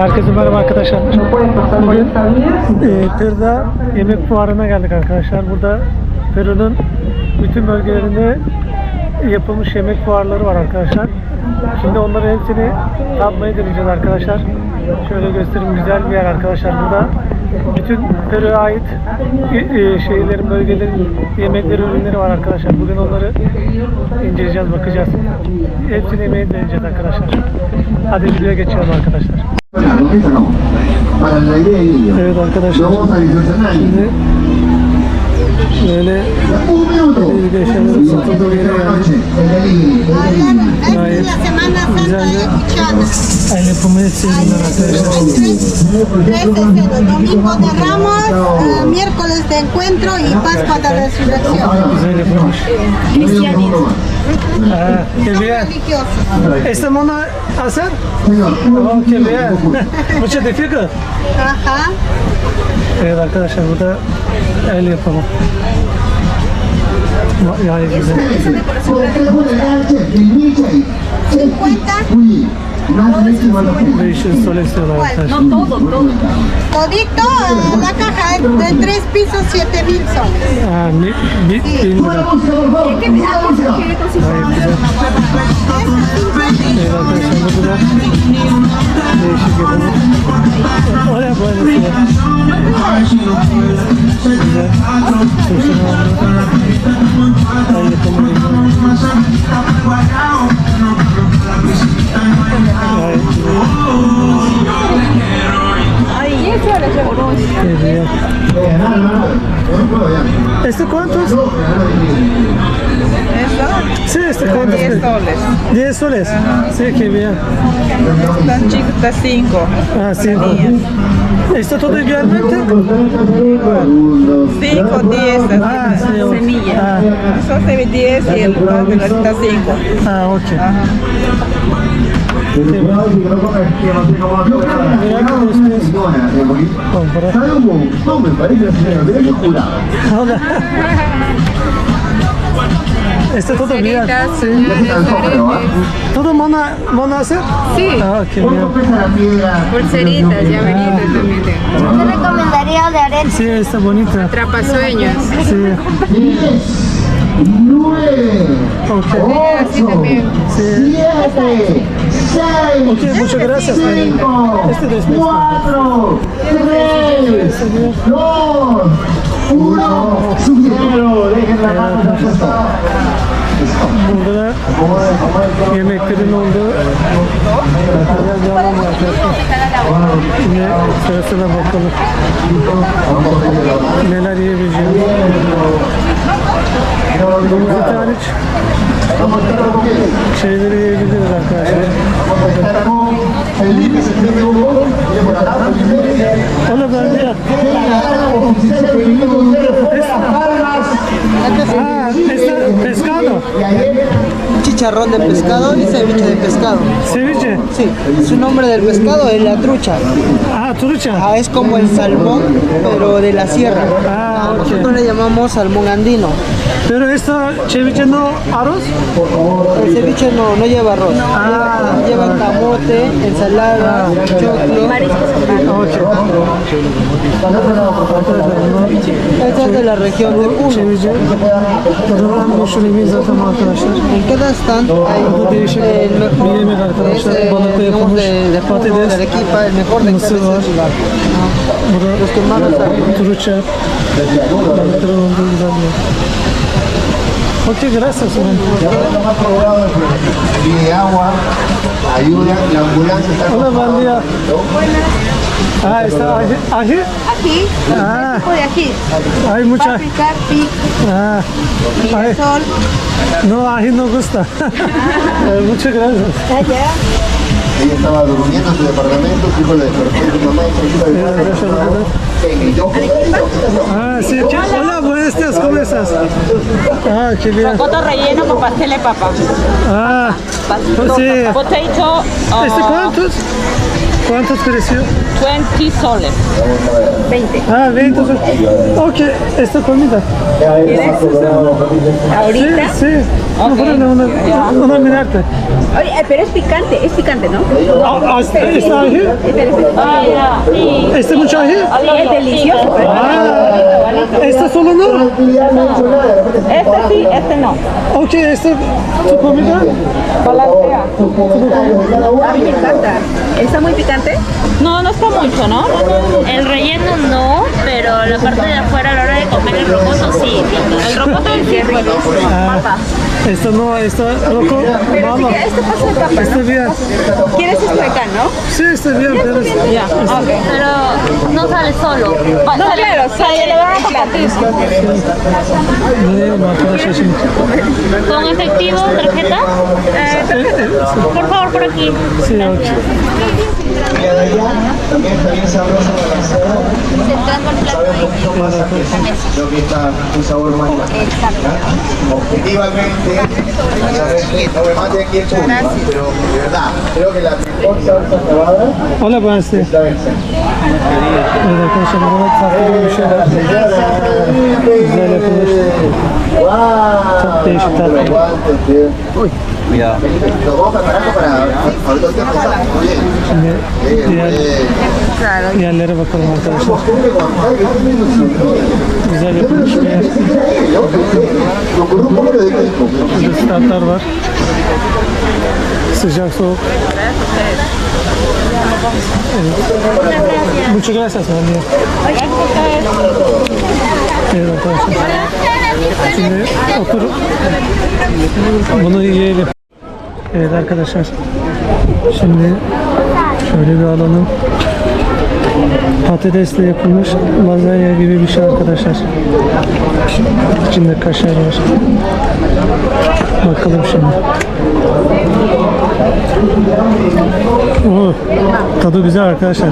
Herkese merhaba arkadaşlar. Bugün e, Peru'da yemek fuarına geldik arkadaşlar. Burada Peru'nun bütün bölgelerinde yapılmış yemek fuarları var arkadaşlar. Şimdi onların hepsini tatmayı deneyeceğiz arkadaşlar. Şöyle göstereyim güzel bir yer arkadaşlar burada. Bütün Peru'ya ait e, e, şehirlerin, bölgelerin yemekleri, ürünleri var arkadaşlar. Bugün onları inceleyeceğiz, bakacağız. Hepsini yemeği deneyeceğiz arkadaşlar. Hadi videoya geçelim arkadaşlar. No. Para la idea del de el yapımı etsinler arkadaşlar. Miércoles de encuentro y Pascua de Resurrección. Cristianismo. Qué bien. ¿Este mono hacer? Oh, qué bien. Mucho difícil. Ajá. Evet arkadaşlar burada el yapımı. Gayet güzel. ¿por qué pone leche? El milkshake. 50. No, no todo, todo. Todito, ah, la caja de tres pisos, siete mil soles. Ah, mil, mil, mil. ¿Este cuántos? ¿Eso? Sí, este cuántos. 10 soles. 10 soles. Sí, qué bien. Tan chico está 5. Ah, cinco. ¿Está todo igualmente? 5, 10, Ah, sí. semillas. Ah, Eso se ve 10 y el otro está 5. ah, ok. Que no, todo. Sí. ¿Todo mona, mona hacer? Sí. Ah, qué bien. Pulseritas, también. Yo recomendaría de. Sí, está bonita. Trapasueños. Sí. 9, 8, 7, 6, Ok, muchas gracias. 5, Este. 4, 3, 2, 1. Cero. Dejen la mano en. Burada da yemeklerin olduğu. Yine sırasına bakalım. Neler yiyebileceğim. Şeyleri yiyebiliriz arkadaşlar. Hola Ah, pescado. chicharrón de pescado y ceviche de pescado. Ceviche. Sí, su nombre del pescado es la trucha. Ah, trucha. Ah, es como el salmón, pero de la sierra. Ah, Nosotros ok. le llamamos salmón andino. Pero de esto ceviche no arroz? El ceviche no, no lleva arroz. Ah, lleva, camote, ensalada, ah, choclo. Esta es de la región de Puno. En cada stand hay Burada değişik bir yemek arkadaşlar. Ok, gracias. man. Ya lo más probado tiene agua, ayuda, la ambulancia está Hola, buen día. Ah, está ají. ají? Aquí, Ah, tipo de aquí. hay mucha. Paprika, pic, Ah, sol. no, ají no gusta. Eh, Muchas gracias. Allá. Ella estaba durmiendo en su departamento, su hijo le despertó y su mamá. Ah, sí. ¿qué? Hola, buenos días, ¿cómo estás? Ah, qué bien. Rocoto relleno con pastel de papa. Ah, pues sí. Potato. ¿Este cuántos? ¿Cuántos precio? 20 soles. Ah, 20 soles. Ok, esta comida. Ahorita. Sí, sí. No, ponle una, una minarte. Oye, eh, pero es picante, es picante, ¿no? Ah, ah, ¿Está ají? ¿Este mucho ají? Es delicioso. pero- Ah, ¿este solo no? Este sí, este no. Ok, ¿este tu comida? Balancea. A mí me encanta. ¿Está muy picante? No, no está mucho, ¿no? El relleno no, pero la parte de afuera a la hora de comer el rocoto sí. El rocoto es bien bueno. Ah, esto no, esto loco, Pero quieres, este pasa de capa, Está ¿no? bien. ¿Quieres esto acá, no? Sí, está bien, pero es- Ya, ok. Pero no sale solo. Va- No, sale- claro, sale, le van a compartir. no digo más, pero eso sí. ¿Con efectivo, tarjeta? Por favor, por aquí. Sí, ok. De allá también está bien sabroso el balanceo. Sabe un poquito más a queso, lo que está un sabor más. Objetivamente, no me mate aquí el público, pero de verdad, creo que la mejor salsa cebada Hola, size. es la. Çok değişik tatlı. Bien. Şimdi diğer yerlere bakalım arkadaşlar. Güzel yapılmış bir yer. Burada standlar var. Sıcak soğuk. Evet. Muchas gracias amigo. Evet arkadaşlar. Şimdi oturup bunu yiyelim. Evet arkadaşlar. Şimdi şöyle bir alalım. Patatesle yapılmış lazanya gibi bir şey arkadaşlar. İçinde kaşar var. Bakalım şimdi. Oo, tadı güzel arkadaşlar.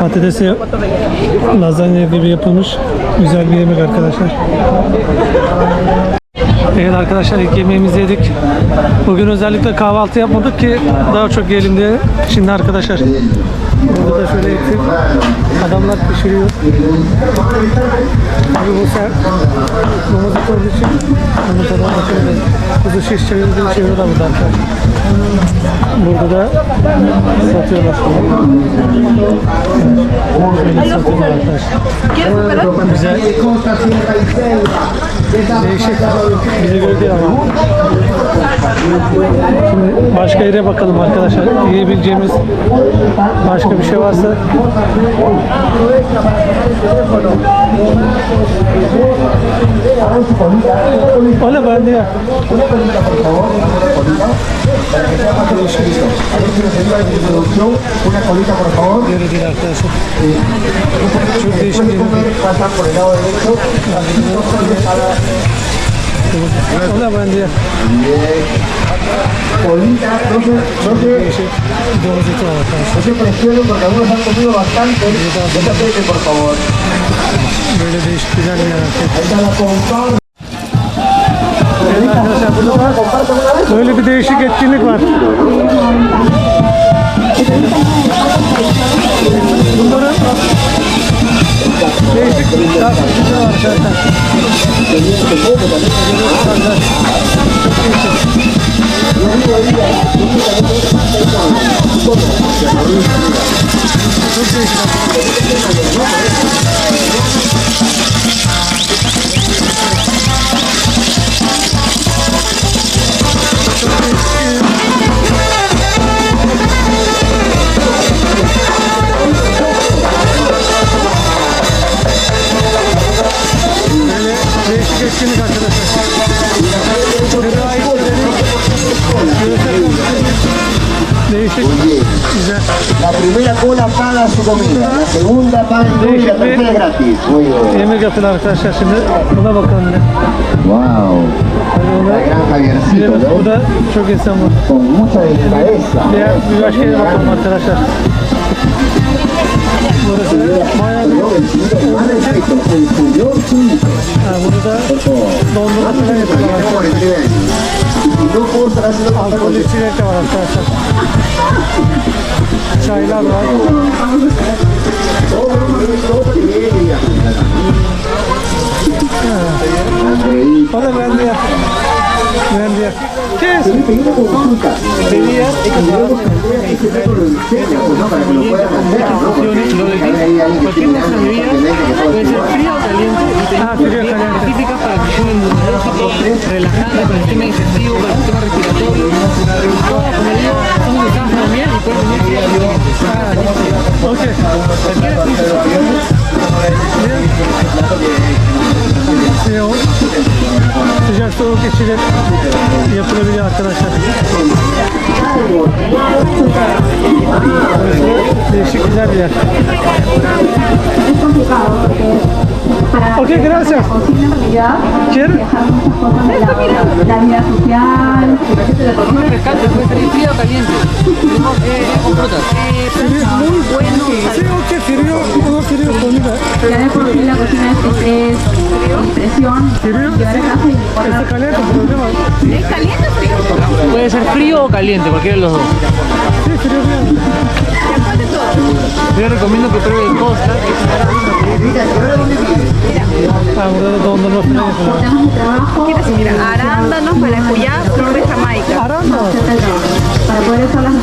Patatesi lazanya gibi yapılmış güzel bir yemek arkadaşlar. Evet arkadaşlar ilk yemeğimizi yedik. Bugün özellikle kahvaltı yapmadık ki daha çok yiyelim diye. Şimdi arkadaşlar burada da şöyle eti adamlar pişiriyor. Tabii bu ser domuz eti olduğu için bunu tadına şöyle kuzu şiş çevirdiği çeviriyorlar burada arkadaşlar. Burada da satıyorlar. Şöyle satıyorlar arkadaşlar. Güzel. Değişik. Göre değil ama. Başka yere bakalım arkadaşlar. Yiyebileceğimiz başka bir şey varsa. Hola, buen día. Çok değişik buen día. Colita, no se, no arkadaşlar. no se presionen porque algunos han comido bastante. Aprieten, por favor. Böyle değişik güzel bir da böyle bir değişik etkinlik var. Bunların değişik takipçileri var arkadaşlar. Comida, segunda incluye, la tercera gratis. Muy bien. Yemek yapıyorlar arkadaşlar şimdi. Buna bakalım bir. Wow. La gran Javiercito, Gidelim. ¿no? Burada çok insan var. Con mucha delicadeza. Diğer bir başka yere bakalım arkadaşlar. Burası bayağı bir... Ha, burada dondurma falan yapıyorlar. Por el nivel. Y si no puedo estar haciendo Alkol içecek de var arkadaşlar. çaylar var. O da beğendi. Beğendi. ¿Qué es? Pedía Cualquier de bebidas puede ser fría o caliente y tenemos bebidas específicas para el sistema inmunológico, relajantes para el sistema digestivo, para el sistema respiratorio. Todas, como digo, son utilizadas como miel y pueden venir frías o calientes. Ok. Cualquiera Sıcak, sıcak soğuk geçirip yapılabiliyor arkadaşlar. Değişik güzel bir yer. Ok, gracias. ¿Quiere? La vida social. frío o caliente. Tenemos con frutas. Muy bueno. Sí, ok, frío, comida. Ya de por sí la cocina es estrés, expresión. Frío, Llevar a casa y está caliente, problema. ¿Es caliente o frío? Puede ser frío o caliente, de los dos. Sí, frío bien. Yo recomiendo que pruebe el Costa. Yapıyorlar. Tenemos un trabajo Mira, arándanos, maracuyá, flor de Jamaica. Aranda. para poder usar las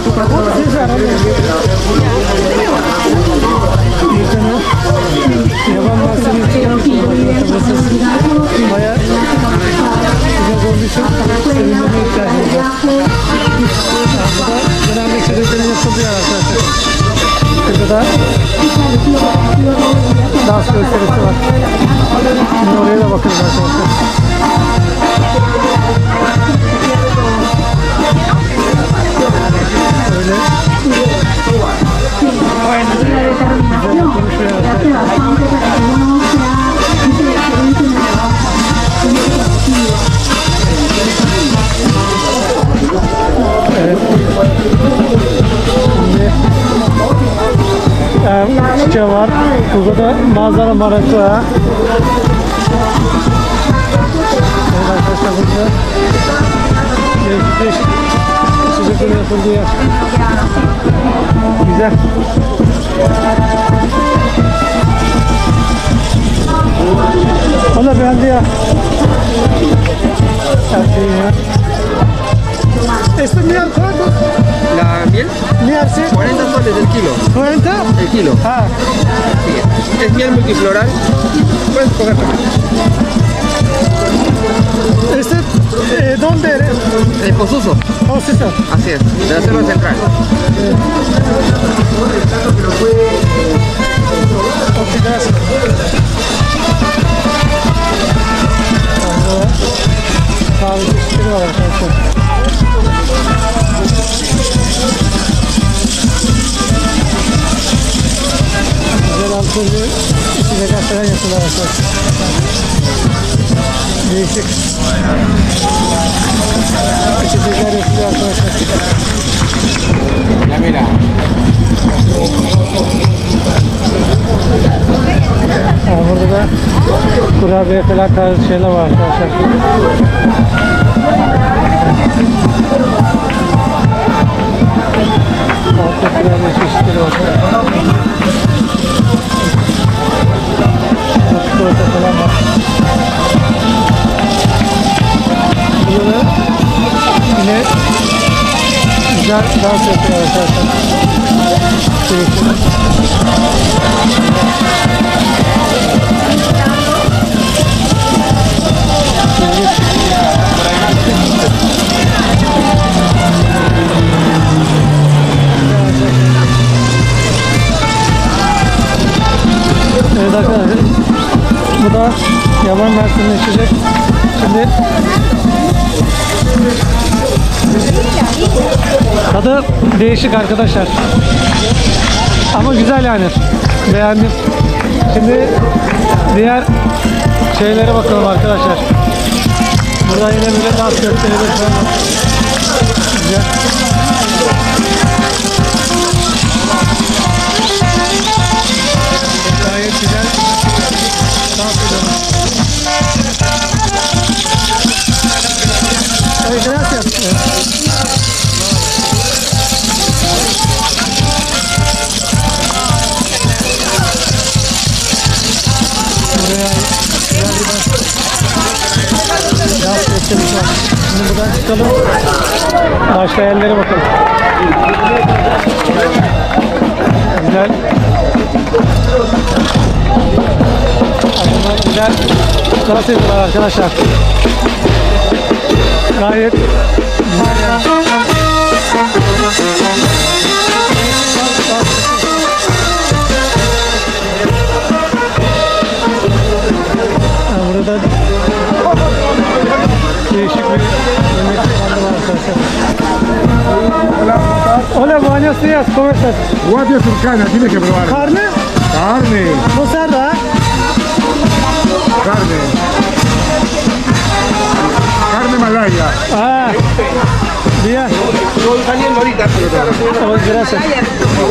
Burada da dans gösterisi var. Şimdi oraya da bakarız arkadaşlar. Öyle La determinación que çiçeği var. Burada da manzara ha. Evet arkadaşlar burada değişik içeceklerin yapıldığı yer. Güzel. Da beğendi ya. Her şeyi ya. ¿Esto es miel cuánto? La miel, Miel, sí. 40 soles el kilo. 40? El kilo. Ah, Es miel multifloral. Puedes coger este, eh, ¿dónde eres? El sí, sí. Así es, de la selva central. Ok, gracias. Alkollü içecekler falan yapıyorlar arkadaşlar. Değişik. İçecekler yapılıyor arkadaşlar. Ya mira. Ha, burada da kurabiye falan tarzı şeyler var arkadaşlar. Altta kurabiye çeşitleri var. Çikolata falan var. Burada da yine güzel dans yapıyor arkadaşlar. Keyifli. Değişik arkadaşlar. Ama güzel yani. Beğendim. Şimdi diğer şeylere bakalım arkadaşlar. Burada yine böyle dans gösterileri. Güzel. Gayet güzel. Dans ediyorlar. Gracias. Buradan çıkalım. Başka yerlere bakalım. Güzel. Aslında güzel. Nasıl yapıyorlar arkadaşlar? Gayet burada değişik bir Hola, buenos días, ¿cómo estás? Guardia turcana, tienes que probar. Carne? Carne, ¿eh? carne. Carne malaya. Ah, bien. Oh, gracias.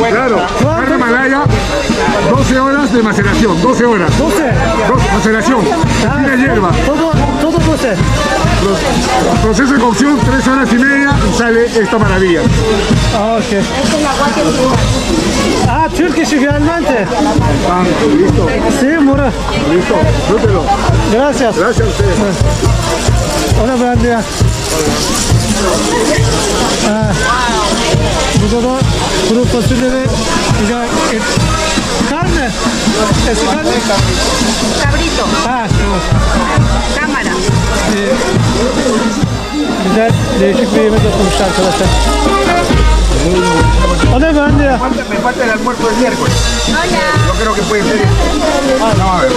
Claro, carne malaya, 12 horas de maceración, 12 horas. 12. Dos, maceración, tiene hierba. Todo, todo 12. Proceso de cocción, 3 horas y media y sale esta maravilla. Ah, ok. Ah, Turkish listo, Sí, Mura. listo, disfrútelo. Gracias. Gracias a ustedes. Hola, buen día. Burada da kuru fasulye ve güzel et. Carne. ¿Es carne? Cabrito, Ah, tamam. cámara. Güzel, değişik bir yemek yapılmış arkadaşlar. Hola, buen día. Me falta el almuerzo del miércoles. Yo creo que puede ser. Ah, no, a ver,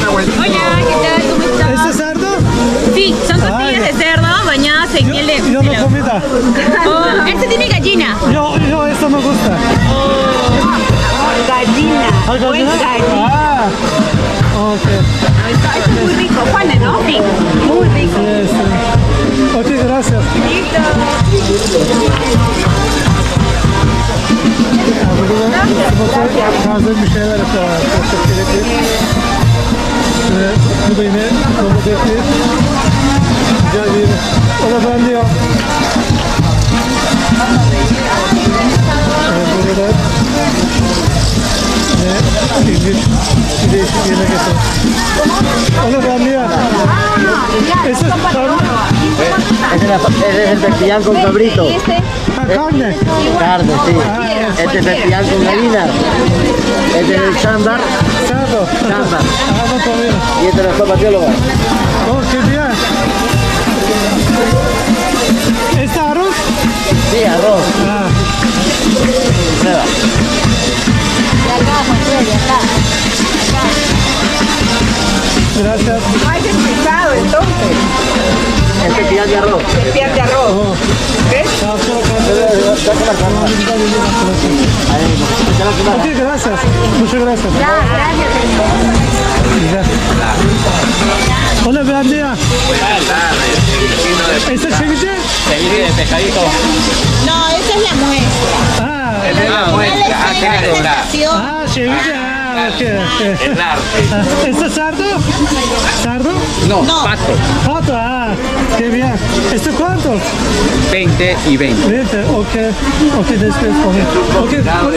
una vuelta. Hola, ¿qué tal? ¿Cómo estás? ¿Este cerdo? Sí, son tortillas de cerdo bañadas en miel de... Yo no comida. Oh, este tiene gallina. Yo, yo, esto me gusta. Gallina. Ah, Buen gallina? Ah, ok. Esto, esto es muy rico. Juana, ¿no? Sí. Muy rico. Sí, sí. Ok, gracias. Taze bir şeyler yapıyorlar arkadaşlar. Gerekli. Ve bu da yine domatesli. Güzel bir yemek. O da bende ya. Evet, burada ilginç bir değişik yemek yapıyor. O da bende ya. Ese es carne. Ese es el pepillán con cabrito. Carne. Carne, sí. Este es pepillán con gallina. Este es el chándar, Cerdo. chándar. Ah. Y este es la sopa teóloga. Oh, qué bien. ¿Este arroz? Sí, arroz. Ah, acá, José, acá. acá. Gracias. No hay pescado entonces. Este pial de arroz. El pial de arroz. Oh. ¿Ves? Okay, gracias. Muchas gracias. Ya, gracias. Hola, buen día. Buenas tardes. ¿Este es ceviche? No, esa es la muestra. Ah, La ah, ceviche. Ah, ok. ok. Ah, ¿Este es sardo? ¿Sardo? No, pato. Pato, ah, qué bien. ¿Este cuánto? 20 y 20. Vente, ok. Ok, después. Ok,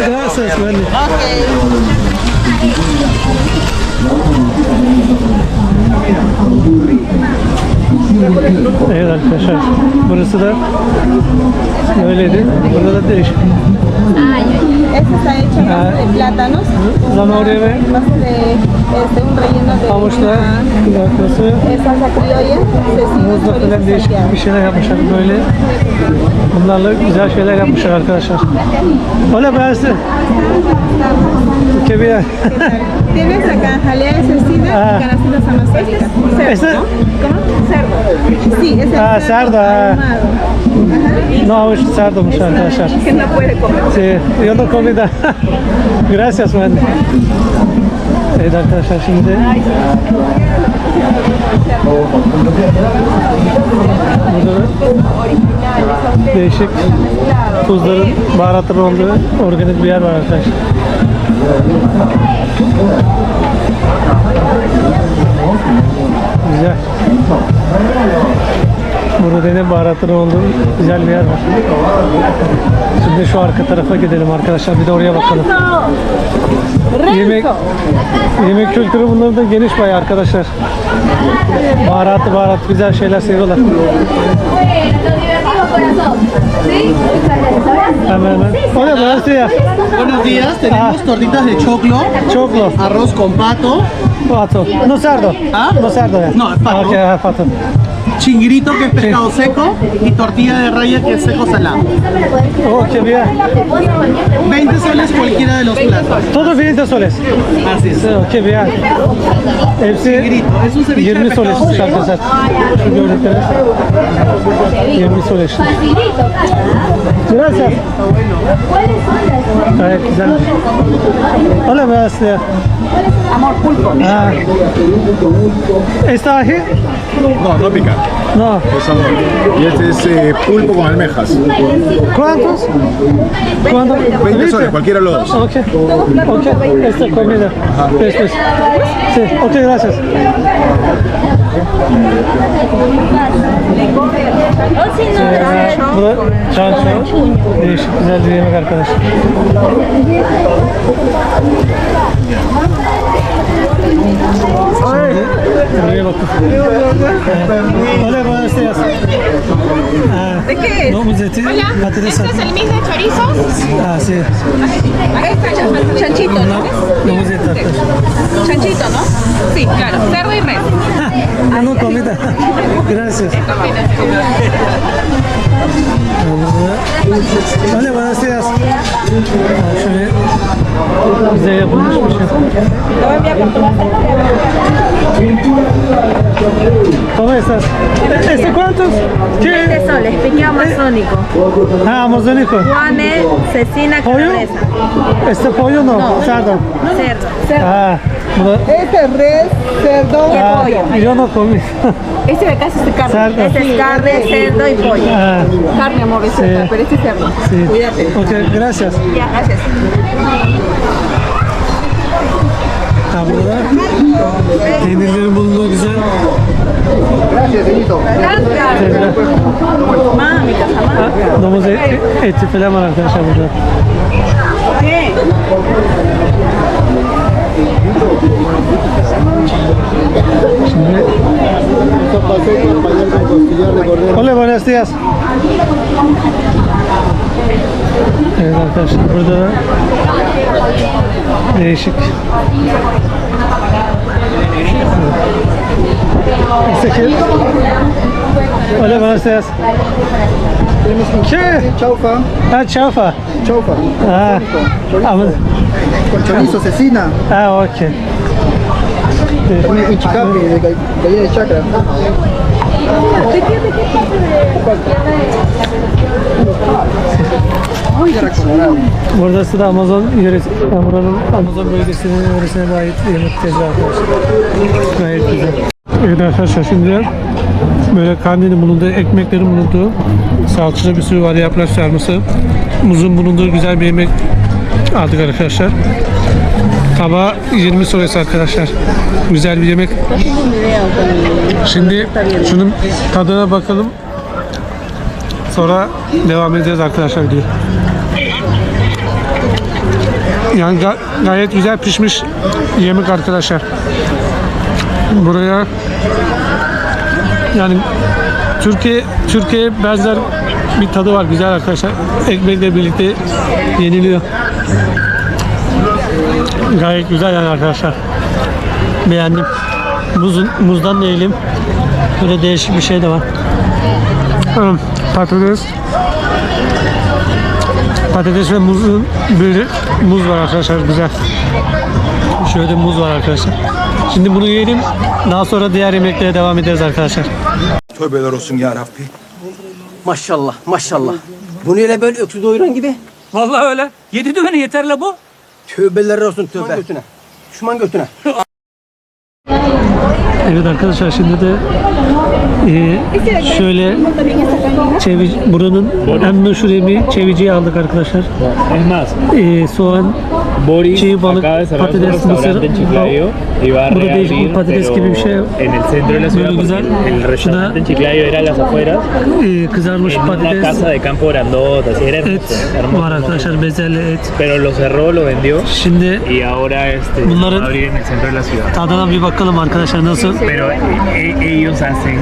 gracias, Wendy. Evet arkadaşlar, burası da böyleydi. Burada da değişik. Zanahoria ve havuçla kızartması, muzla falan değişik bir şeyler yapmışlar böyle. Bunlarla güzel şeyler yapmışlar arkadaşlar. Hola. Qué bien. Tienes acá jalea de cecina Ah. y canastitas amazónicas. Cerdo, Ese- ¿no? ¿Cómo? Cerdo. Sí, es el Ah, cerdo, ah. ahumado. No havuç sardomuş arkadaşlar. Que no puede comer. Sí, yo no comida. Gracias, Wendy. Evet arkadaşlar şimdi burada da değişik tuzların, baharatların olduğu organik bir yer var arkadaşlar. Güzel. Burada yine baharatların olduğu güzel bir yer var. Şimdi şu arka tarafa gidelim arkadaşlar. Bir de oraya bakalım. Yemek yemek kültürü bunların da geniş bayağı arkadaşlar. Baharatlı baharatlı güzel şeyler seviyorlar. Hemen hemen. Hola, buenos días. Buenos días, tenemos tortitas de choclo, Choclo. arroz con pato, Pato. No cerdo. ¿Ah? No cerdo ya. No, pato. Ok, ah, pato. Chinguirito que es pescado seco y tortilla de raya que es seco salado. Oh, qué bien. 20 soles cualquiera de los platos. Todo 20 soles. Así es. Oh, qué bien. Hepsi Chinguirito, es un ceviche de 20 soles seco. arkadaşlar. Şu gördükleriniz 20 soles. Gracias. Gayet güzel. Hola, días. Amor, pulpo. Ah. ¿Está aquí? No, no pica. No. Es. Y este es eh, pulpo con almejas. ¿Cuántos? ¿Cuánto? 20 soles, cualquiera de los dos. Ok, ok, esta comida. Después. Sí, ok, gracias. Çanço. Değişik güzel bir yemek arkadaşlar. Hola, buenos días. Ah, ¿De qué ¿Este es el mix de chorizos? Ah, sí. Chanchito, ¿no? Chanchito, ¿no? Sí, claro. Cerdo y res. Ah, no comida. Gracias. Buenos días. Ah, Şöyle bize yapılmış bir şey. ¿Este cuántos? ¿Qué? soles, pique amazónico. Ah, amazónico. Juane, cecina, ¿Pollo? Este pollo no, cerdo. cerdo. Ah, bu da... Este es res, cerdo, Ah, yo no comí. Este de acá es este carne. Cerdo. Este es carne, cerdo y pollo. Ah, Carne, amor, es Sí. esta, pero este es cerdo. sí. Cuídate. Ok, gracias. Ya, gracias. Burada peynirlerin bulunduğu güzel Gracias, señorito. tezgah. Mami, casa, mami. Ha, Domuz eti, eti falan var arkadaşlar burada. Hola buenos días. Evet arkadaşlar burada da değişik Este que Hola buenos días. ¿Qué? Chaufa, Ah, chaufa. chaufa, Ah, ama, con chorizo, cecina, ah, okay. también ichicapi de gallina de chacra. Burası da Amazon yöresi, yani buranın Amazon bölgesinin yöresine ait yemek tezgahı arkadaşlar. Gayet güzel. Evet arkadaşlar şimdi böyle kandilin bulunduğu, ekmeklerin bulunduğu salçalı bir sürü var, yaprak sarması, muzun bulunduğu güzel bir yemek aldık arkadaşlar. Tabağı 20 sonrası arkadaşlar. Güzel bir yemek. Şimdi şunun tadına bakalım. Sonra devam edeceğiz arkadaşlar diyor. Yani ga- gayet güzel pişmiş yemek arkadaşlar. Buraya yani Türkiye Türkiye benzer bir tadı var güzel arkadaşlar. Ekmekle birlikte yeniliyor. Gayet güzel yani arkadaşlar. Beğendim. Muzun, muzdan da yiyelim. Böyle değişik bir şey de var. Patates. Patates ve muzun bir muz var arkadaşlar güzel. Şöyle muz var arkadaşlar. Şimdi bunu yiyelim. Daha sonra diğer yemeklere devam ederiz arkadaşlar. Tövbeler olsun ya Rabbi. Maşallah, maşallah. Bu neyle böyle öksü doyuran gibi? Vallahi öyle. Yedi düvene yeter la bu. Tövbeler olsun tövbe. Düşman götüne. Düşman götüne. Evet arkadaşlar şimdi de e, şöyle çevici, buranın en meşhur yemeği çeviciyi aldık arkadaşlar. Elmas. E, soğan Boris çiğ balık, patates, mısır. Bu da değişik bir patates gibi bir şey. en el centro de la ciudad, Böyle güzel. el restaurante en Chiclayo era a las afueras, Ee, kızarmış patates, casa de campo grandota, así era hermoso, et hermoso, var arkadaşlar. Bezelye et. Pero lo cerró, lo vendió Şimdi y ahora este, Bunların- va a abrir en el centro de la ciudad. tadına bir bakalım arkadaşlar nasıl. Pero e- ellos hacen.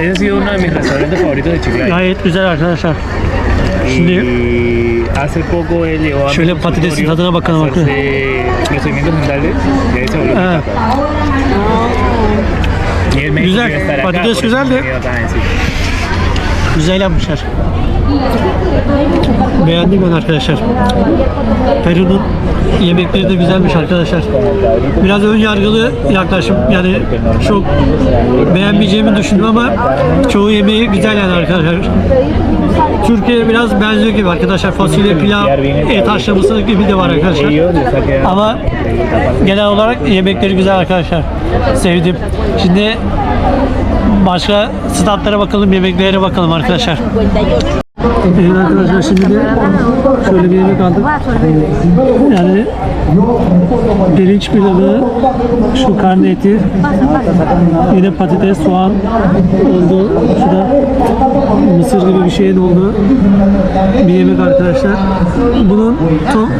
Ese ha sido uno de mis restaurantes favoritos de Chiclayo. Gayet güzel arkadaşlar. Şimdi hace poco a mi Şöyle patatesin tadına bakalım a arkadaşlar. hacerse procedimientos dentales y ahí se volvió mi tapa. Y él me dijo Güzel, que iba a estar acá, patates por eso güzel me de- quedo acá, sí. Güzel yapmışlar. Beğendim ben arkadaşlar. Peru'nun yemekleri de güzelmiş arkadaşlar. Biraz ön yargılı yaklaşım. Yani çok beğenmeyeceğimi düşündüm ama çoğu yemeği güzel yani arkadaşlar. Türkiye biraz benziyor gibi arkadaşlar. Fasulye, pilav, et haşlaması gibi de var arkadaşlar. Ama genel olarak yemekleri güzel arkadaşlar. Sevdim. Şimdi başka statlara bakalım, yemeklere bakalım arkadaşlar. Evet arkadaşlar şimdi de şöyle bir yemek aldık. Yani pirinç pilavı, şu karne eti, yine patates, soğan oldu. Şurada mısır gibi bir şeyin olduğu bir yemek arkadaşlar. Bunun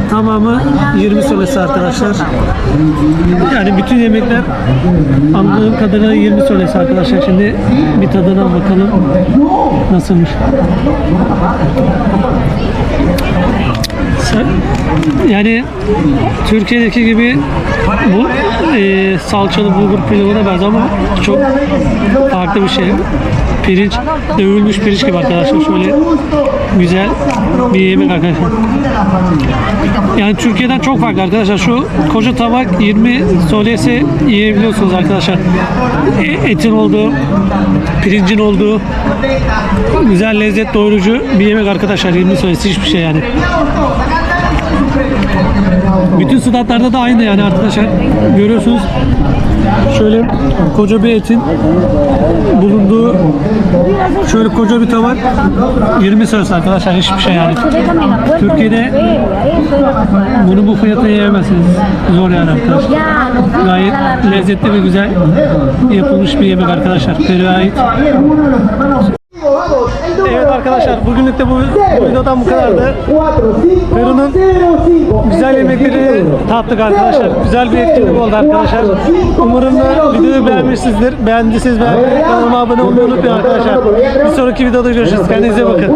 tamamı 20 solesi arkadaşlar. Yani bütün yemekler anladığım kadarıyla 20 solesi arkadaşlar. Şimdi bir tadına bakalım nasılmış. Yani Türkiye'deki gibi bu e, salçalı bulgur pilavına benzer ama çok farklı bir şey. Pirinç, dövülmüş pirinç gibi arkadaşlar. Şöyle güzel bir yemek arkadaşlar. Yani Türkiye'den çok farklı arkadaşlar. Şu koca tabak 20 solesi yiyebiliyorsunuz arkadaşlar. E- etin olduğu, pirincin olduğu güzel lezzet doyurucu bir yemek arkadaşlar. 20 solesi hiçbir şey yani. Bütün statlarda da aynı yani arkadaşlar. Görüyorsunuz. Şöyle koca bir etin bulunduğu şöyle koca bir tabak 20 söz arkadaşlar hiçbir şey yani. Türkiye'de bunu bu fiyata yiyemezsiniz. Zor yani arkadaşlar. Gayet lezzetli ve güzel yapılmış bir yemek arkadaşlar. Peru'ya ait. Evet arkadaşlar bugünlük de bu videodan bu kadardı. Peru'nun güzel yemekleri tattık arkadaşlar. Güzel bir etkinlik oldu arkadaşlar. Umarım da videoyu beğenmişsinizdir. Beğendiyseniz beğenmeyi, kanalıma abone olmayı unutmayın arkadaşlar. Bir sonraki videoda görüşürüz. Kendinize bakın.